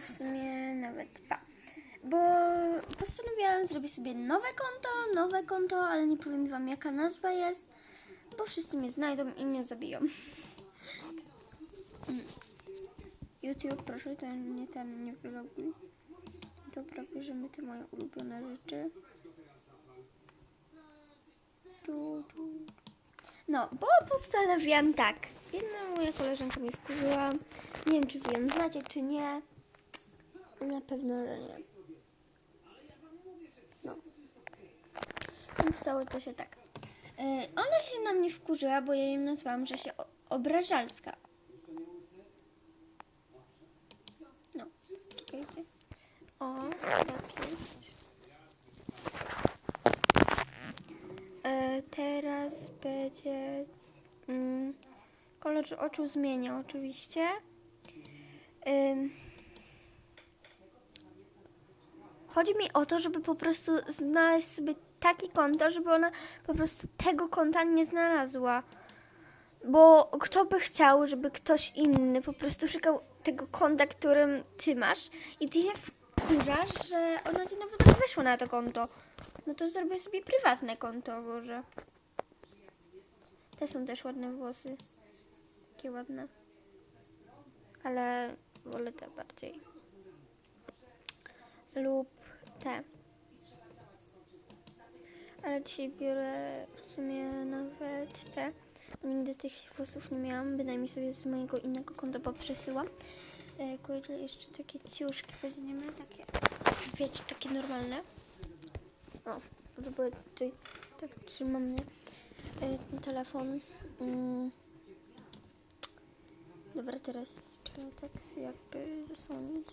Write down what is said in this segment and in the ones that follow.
w sumie nawet dwa. Bo postanowiłam zrobić sobie nowe konto, nowe konto, ale nie powiem wam jaka nazwa jest, bo wszyscy mnie znajdą i mnie zabiją. Mm. YouTube, proszę, to nie ten, nie wyloguj. Dobra, bierzemy te moje ulubione rzeczy. No, bo postanowiłam tak. Jedna moja koleżanka mnie wkurzyła. Nie wiem, czy ją znacie, czy nie. Na pewno, że nie. No. Więc stało to się tak. Yy, ona się na mnie wkurzyła, bo ja ją nazwałam, że się obrażalska. No, czekajcie. O, tak teraz będzie mm, kolor oczu zmienię oczywiście. Ym, chodzi mi o to, żeby po prostu znaleźć sobie takie konto, żeby ona po prostu tego konta nie znalazła. Bo kto by chciał, żeby ktoś inny po prostu szukał tego konta, którym ty masz i ty je wkurzasz, że ona ci na przykład weszła na to konto. No to zrobię sobie prywatne konto, Boże. Te są też ładne włosy. Takie ładne. Ale wolę te bardziej. Lub te. Ale dzisiaj biorę w sumie nawet te. Bo nigdy tych włosów nie miałam. Bynajmniej sobie z mojego innego konta poprzesyłam. E, Kurde, jeszcze takie ciuszki weźmiemy. Takie, wiecie, takie normalne. O, żeby tutaj tak trzymam nie? E, telefon. Mm. Dobra, teraz trzeba tak jakby zasłonić.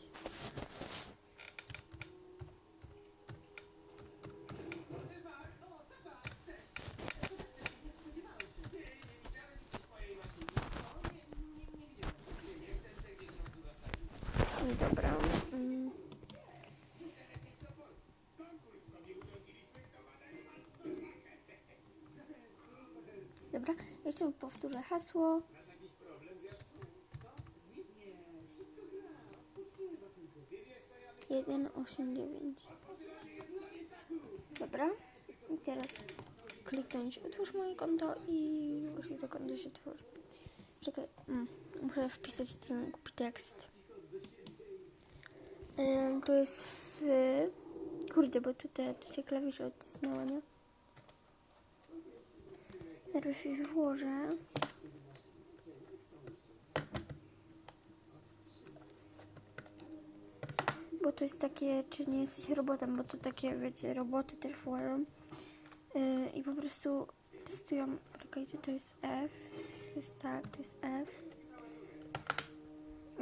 Dobra. Mm. Dobra, jeszcze powtórzę hasło. Jeden osiem dziewięć. Dobra. I teraz kliknąć otwórz moje konto i właśnie to konto się tworzy. Czekaj, mm, muszę wpisać ten głupi tekst. To jest w... Kurde, bo tutaj tu się klawisze odcisnęła, nie? Najpierw ich włożę. Bo to jest takie, czy nie jesteś robotem, bo to takie, wiecie, roboty też włożą. I po prostu testują. Czekajcie, to jest F. To jest tak, to jest F.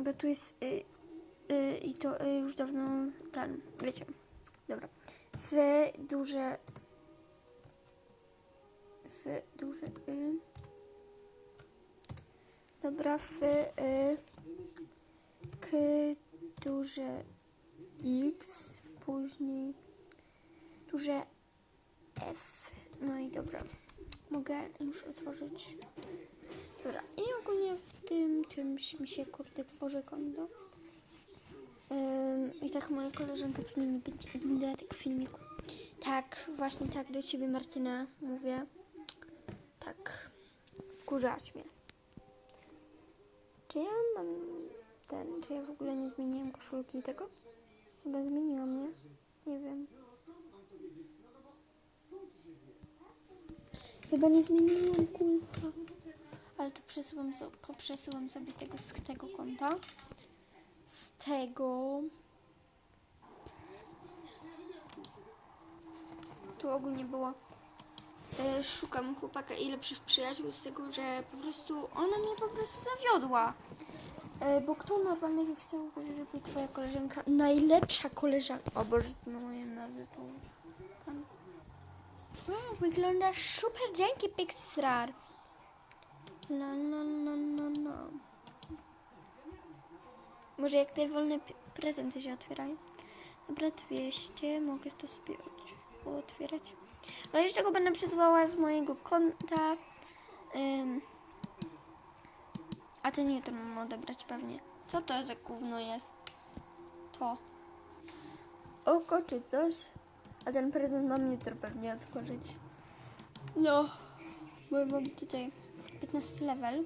Bo tu jest y, y, i to y, już dawno ten, wiecie. Dobra. F duże F duże Y. Dobra, F Y. K duże X. Później duże F. No i dobra. Mogę już otworzyć. Dobra. I ogólnie w tym czymś mi się kurde tworzy konto. I tak moja koleżanka pewnie nie będzie oglądała tego filmiku. Tak, właśnie tak do ciebie Martyna mówię. Tak, wkurzałaś mnie. Czy ja mam ten, czy ja w ogóle nie zmieniłam koszulki tego? Chyba zmieniłam, nie? Nie wiem. Chyba nie zmieniłam kulka. Ale to przesyłam, so, poprzesyłam sobie tego z tego konta. Tego... Tu ogólnie było e, szukam chłopaka i lepszych przyjaciół z tego, że po prostu ona mnie po prostu zawiodła. E, bo kto normalnie by chciał, żeby twoja koleżanka, najlepsza koleżanka, o Boże, na moje nazwy. Tam. Mm, wyglądasz super, dzięki Pixar. La la la la la. Może jak te wolne prezenty się otwierają. Dobra, 200, mogę to sobie ot- otwierać. Ale jeszcze go będę przesyłała z mojego konta. Ym. A to nie, to mam odebrać pewnie. Co to za gówno jest? to oko czy coś. A ten prezent mam jutro pewnie otworzyć. No, bo mam tutaj 15 level.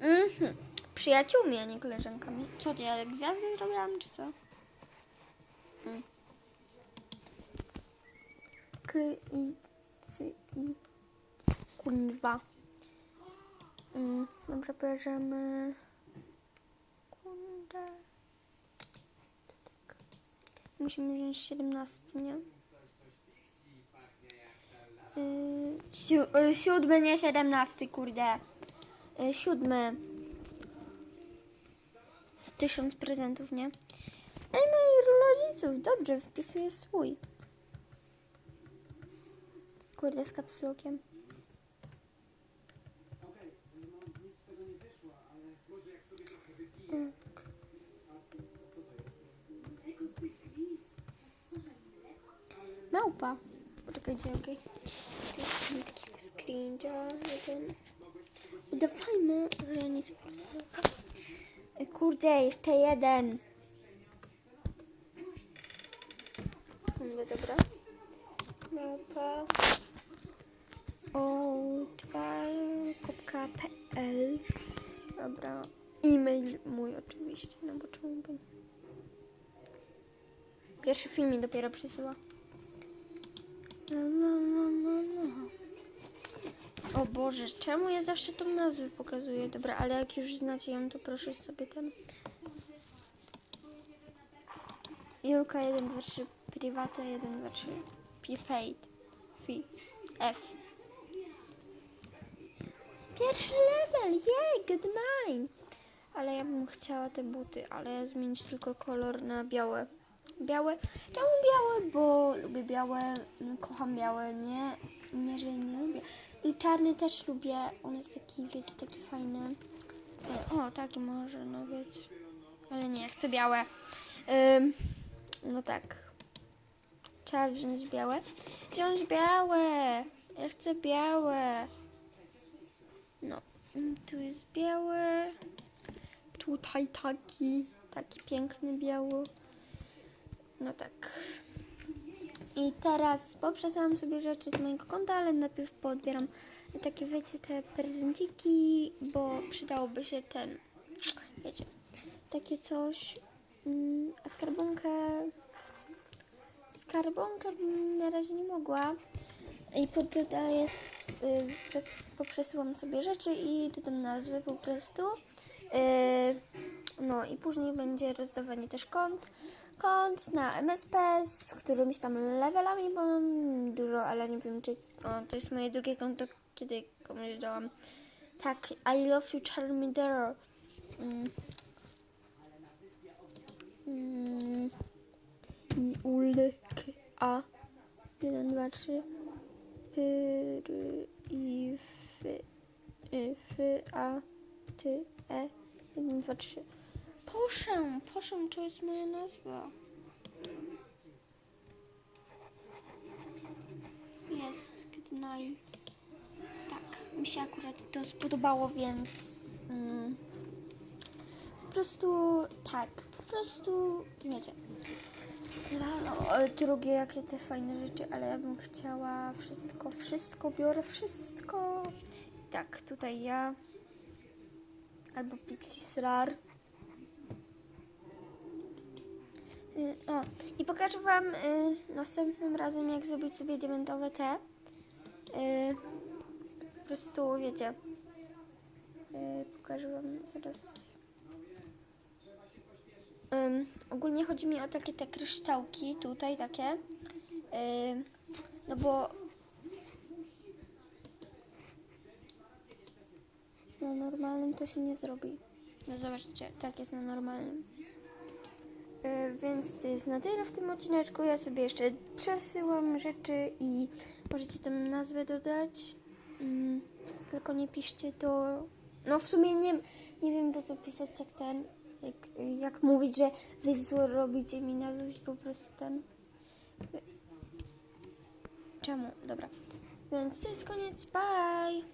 Mhm. Przyjaciółmi, a nie koleżankami. Co to ja gwiazdy zrobiłam, czy co? Mm. K, i, c, i. Kurwa. Mm, dobrze, bierzemy. Tak. Musimy wziąć 17, nie? Yy, siu, y, siódmy, nie 17, kurde. Y, siódmy. Tysiąc prezentów, nie? Ej, moich rodziców, dobrze, wpisuję swój. Kurde, z kapsułkiem. Tak. Małpa. Poczekajcie, okej. Okay. Takiego screena, jeden. Udawajmy, że ja nic po prostu. Ej, Kurde, jeszcze jeden. Mówię, dobra. Małpa. o2.pl Dobra. E-mail mój oczywiście, no bo czemu by nie? Pierwszy film mi dopiero przysyła. La, la, la. O Boże, czemu ja zawsze tą nazwę pokazuję? Dobra, ale jak już znacie ją, to proszę sobie ten. Julka 1, 2, 3, privata 1, 2, 3, P Fi, F. Pierwszy level, jej, good nine. Ale ja bym chciała te buty, ale zmienić tylko kolor na białe. Białe? Czemu białe? Bo lubię białe, mm, kocham białe, nie, nie, że nie lubię. I czarny też lubię, on jest taki, wiecie, taki fajny. E, O, taki może, no wiecie. Ale nie, chcę białe. Ym, no tak. Trzeba wziąć białe. Wziąć białe! Ja chcę białe. No, mm, tu jest białe. Tutaj taki, taki piękny biały. No tak. I teraz poprzesyłam sobie rzeczy z mojego konta, ale najpierw poodbieram takie, wiecie, te prezenciki, bo przydałoby się ten, wiecie, takie coś. Mm, A skarbonkę, skarbonkę na razie nie mogła. I poddaję, y, poprzesyłam sobie rzeczy i dodam nazwy po prostu. Y, no i później będzie rozdawanie też kont. Kont na MSP z którymiś tam levelami, bo mam dużo, ale nie wiem czy... O, to jest moje drugie konto, kiedy komuś dałam. Tak, I love you Charmander. Mm. Mm. I ul k a 1, 2, 3 p r i f y, f a t e 1, 2, 3 Proszę, proszę, to jest moja nazwa. Jest, night. Tak, mi się akurat to spodobało, więc mm, po prostu tak, po prostu wiecie. Lalo, ale drugie jakie te fajne rzeczy, ale ja bym chciała wszystko, wszystko, biorę wszystko. Tak, tutaj ja albo Pixis Rar. Y, O, i pokażę Wam y, następnym razem, jak zrobić sobie diamentowe te. Y, po prostu, wiecie. Y, pokażę Wam zaraz. Ym, ogólnie chodzi mi o takie te kryształki, tutaj takie. Y, no bo. Na normalnym to się nie zrobi. No zobaczcie, tak jest na normalnym. Y, Więc to jest na tyle w tym odcineczku. Ja sobie jeszcze przesyłam rzeczy i możecie tam nazwę dodać. Mm, tylko nie piszcie to. No w sumie nie, nie wiem po co pisać jak ten. Jak, jak mówić, że wy zło robicie mi nazwać po prostu ten. Czemu? Dobra. Więc to jest koniec. Pa!